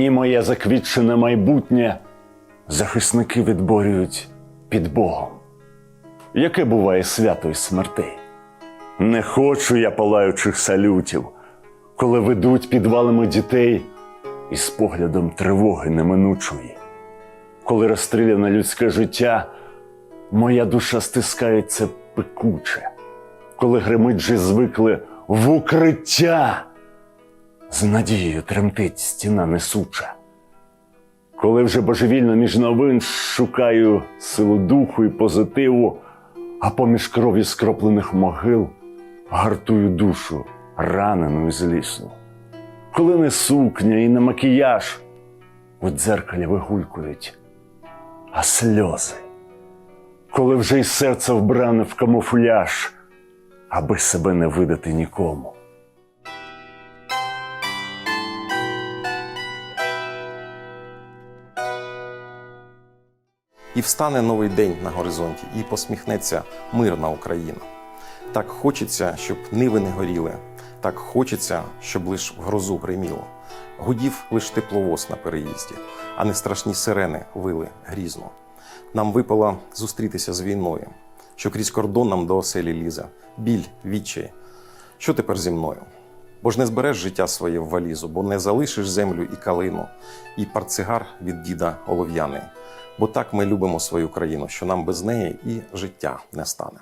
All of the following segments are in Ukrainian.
Мені моє заквітчене майбутнє захисники відборюють під Богом. Яке буває свято із смертей? Не хочу я палаючих салютів, коли ведуть підвалами дітей із поглядом тривоги неминучої. Коли розстріляне людське життя, моя душа стискається пекуче, коли гримить же звикли в укриття, з надією тремтить стіна несуча. Коли вже божевільно між новин шукаю силу духу і позитиву, а поміж крові скроплених могил гартую душу ранену і злісну. Коли не сукня і не макіяж у дзеркалі вигулькують, а сльози, коли вже й серце вбране в камуфляж, аби себе не видати нікому. І встане новий день на горизонті, і посміхнеться мирна Україна. Так хочеться, щоб ниви не горіли, так хочеться, щоб лиш в грозу гриміло. Гудів лиш тепловоз на переїзді, а не страшні сирени вили грізно. Нам випало зустрітися з війною, що крізь кордон нам до оселі лізе, біль, відчай. Що тепер зі мною? Бо ж не збереш життя своє в валізу, бо не залишиш землю і калину, і парцигар від діда олов'яний. Бо так ми любимо свою країну, що нам без неї і життя не стане.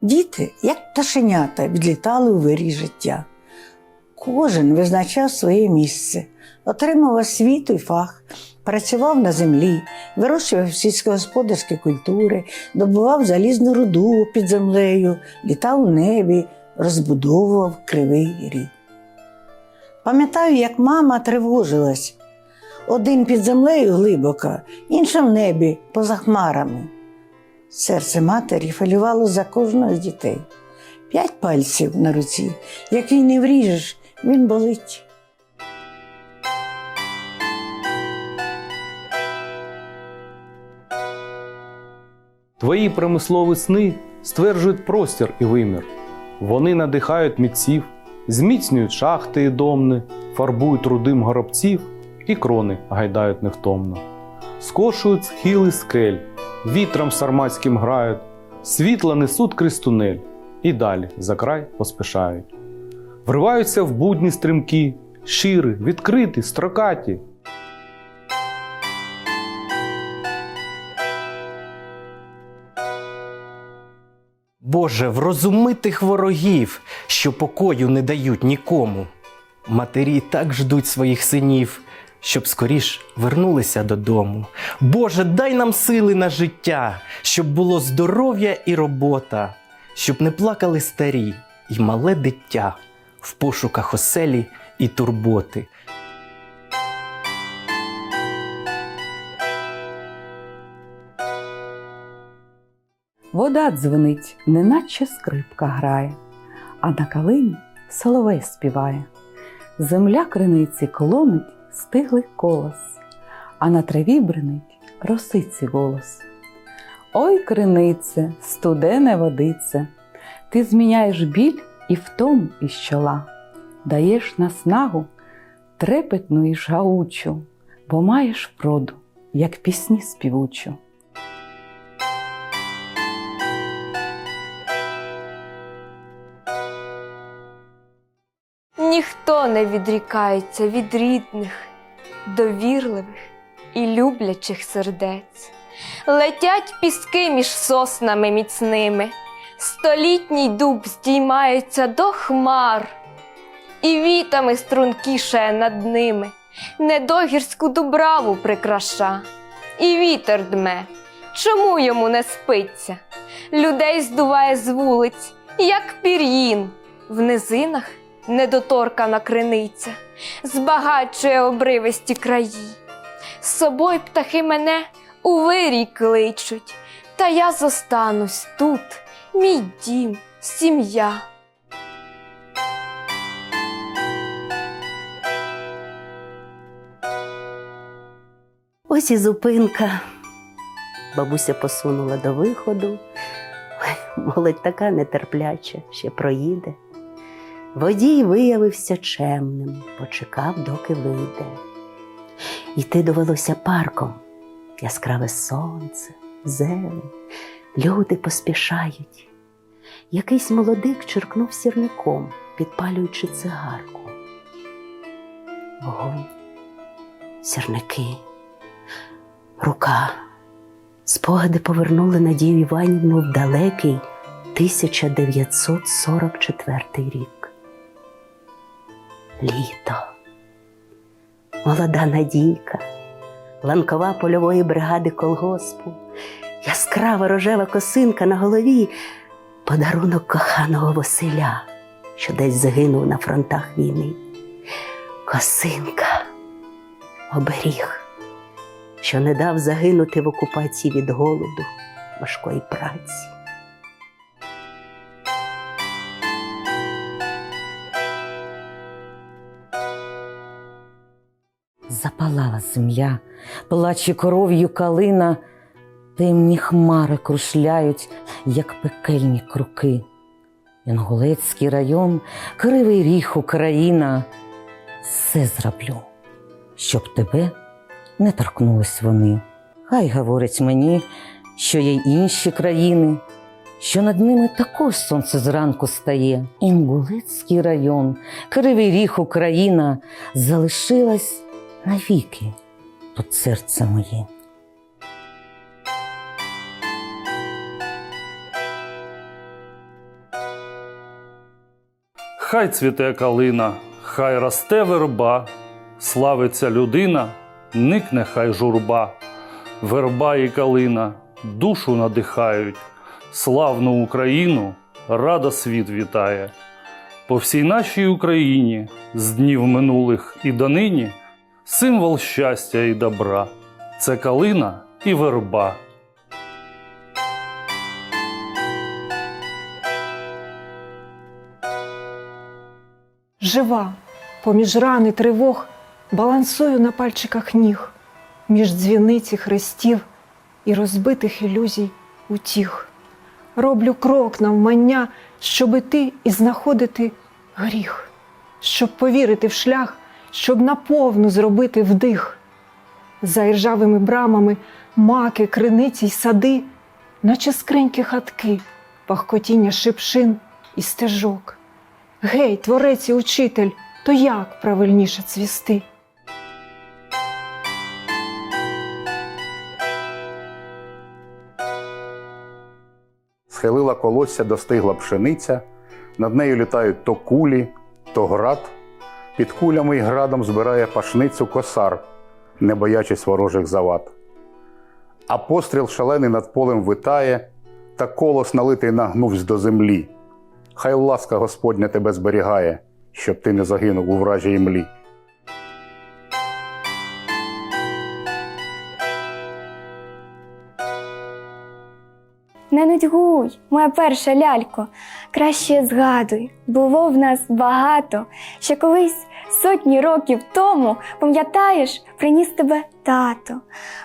Діти, як пташенята, відлітали у вирій життя. Кожен визначав своє місце, отримав освіту й фах, працював на землі, вирощував сільськогосподарські культури, добував залізну руду під землею, літав у небі, розбудовував кривий ріг. Пам'ятаю, як мама тривожилась. Один під землею глибоко, інший в небі поза хмарами. Серце матері хвилювало за кожного з дітей. П'ять пальців на руці. Який не вріжеш, він болить. Твої промислові сни стверджують простір і вимір. Вони надихають митців, зміцнюють шахти і домни, фарбують рудим горобців і крони гайдають невтомно. Скошують схили скель, вітром сарматським грають, світла несуть крізь тунель і далі за край поспішають. Вриваються в будні стрімкі, щири, відкриті, строкаті, Боже, врозуми тих ворогів, що покою не дають нікому. Матері так ждуть своїх синів, щоб скоріш вернулися додому. Боже, дай нам сили на життя, щоб було здоров'я і робота, щоб не плакали старі і мале дитя в пошуках оселі і турботи. Вода дзвенить, неначе скрипка грає, а на калині соловей співає. Земля криниці клонить стиглий колос, а на траві бренить росиці голос. Ой, кринице, студене водице, ти зміняєш біль і втому із чола, даєш наснагу трепетну і жгаучу, бо маєш вроду, як пісні співучу. Ніхто не відрікається від рідних, довірливих і люблячих сердець. Летять піски між соснами міцними, столітній дуб здіймається до хмар, і вітами стрункішає над ними, недогірську дубраву прикраша, і вітер дме, чому йому не спиться? Людей здуває з вулиць, як пір'їн, в низинах недоторкана криниця, збагачує обривисті краї. З собою птахи мене у вирій кличуть, та я зостанусь тут, мій дім, сім'я. Ось і зупинка. Бабуся посунула до виходу. Молодь така нетерпляча, ще проїде. Водій виявився чемним, почекав, доки вийде. Йти довелося парком, яскраве сонце, зелень, люди поспішають. Якийсь молодик черкнув сірником, підпалюючи цигарку. Вогонь, сірники, рука. Спогади повернули Надію Іванівну в далекий 1944 рік. Літо. Молода Надійка, ланкова польової бригади колгоспу, яскрава рожева косинка на голові, подарунок коханого Василя, що десь загинув на фронтах війни. Косинка, оберіг що не дав загинути в окупації від голоду, важкої праці. Запалала земля, плаче коров'ю калина, темні хмари крушляють, як пекельні круки. Інгулецький район, кривий ріг Україна. Все зроблю, щоб тебе не торкнулись вони. Хай говорять мені, що є інші країни, що над ними також сонце зранку стає. Інгулецький район, кривий ріг Україна залишилась навіки тут серце моє. Хай цвіте калина, хай росте верба, славиться людина, никне хай журба. Верба і калина душу надихають, славну Україну рада світ вітає. По всій нашій Україні з днів минулих і донині символ щастя і добра це калина і верба. Жива, поміж рани тривог, балансую на пальчиках ніг, між дзвіниці хрестів і розбитих ілюзій утіх. Роблю крок навмання, щоб іти і знаходити гріх, щоб повірити в шлях, щоб наповну зробити вдих. За іржавими брамами маки, криниці й сади, наче скриньки хатки, пахкотіння шипшин і стежок. Гей, творець і учитель, то як правильніше цвісти? Схилила колосся, достигла пшениця, над нею літають то кулі, то град. Під кулями й градом збирає пашницю косар, не боячись ворожих завад. А постріл шалений над полем витає, та колос налитий нагнувсь до землі. Хай ласка Господня тебе зберігає, щоб ти не загинув у вражій млі. Не нудьгуй, моя перша лялько, краще згадуй, було в нас багато. Ще колись сотні років тому, пам'ятаєш, приніс тебе тато.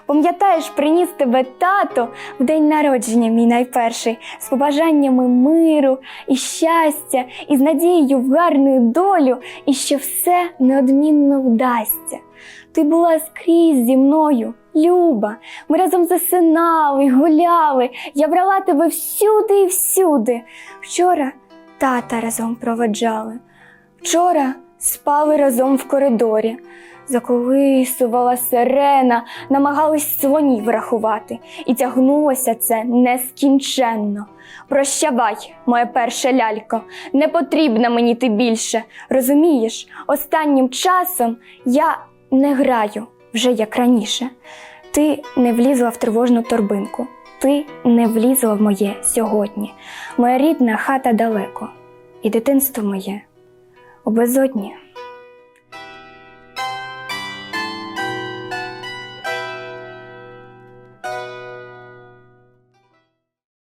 Пам'ятаєш, приніс тебе тато в день народження, мій найперший, з побажаннями миру і щастя, і з надією в гарну долю, і що все неодмінно вдасться. Ти була скрізь зі мною, Люба. Ми разом засинали, гуляли. Я брала тебе всюди і всюди. Вчора тата разом проведжали. Вчора спали разом в коридорі. Заколисувала сирена, намагались слонів рахувати, і тягнулося це нескінченно. Прощавай, моя перша лялько, не потрібна мені ти більше. Розумієш, останнім часом я не граю вже як раніше. Ти не влізла в тривожну торбинку, ти не влізла в моє сьогодні. Моя рідна хата далеко, і дитинство моє у безодні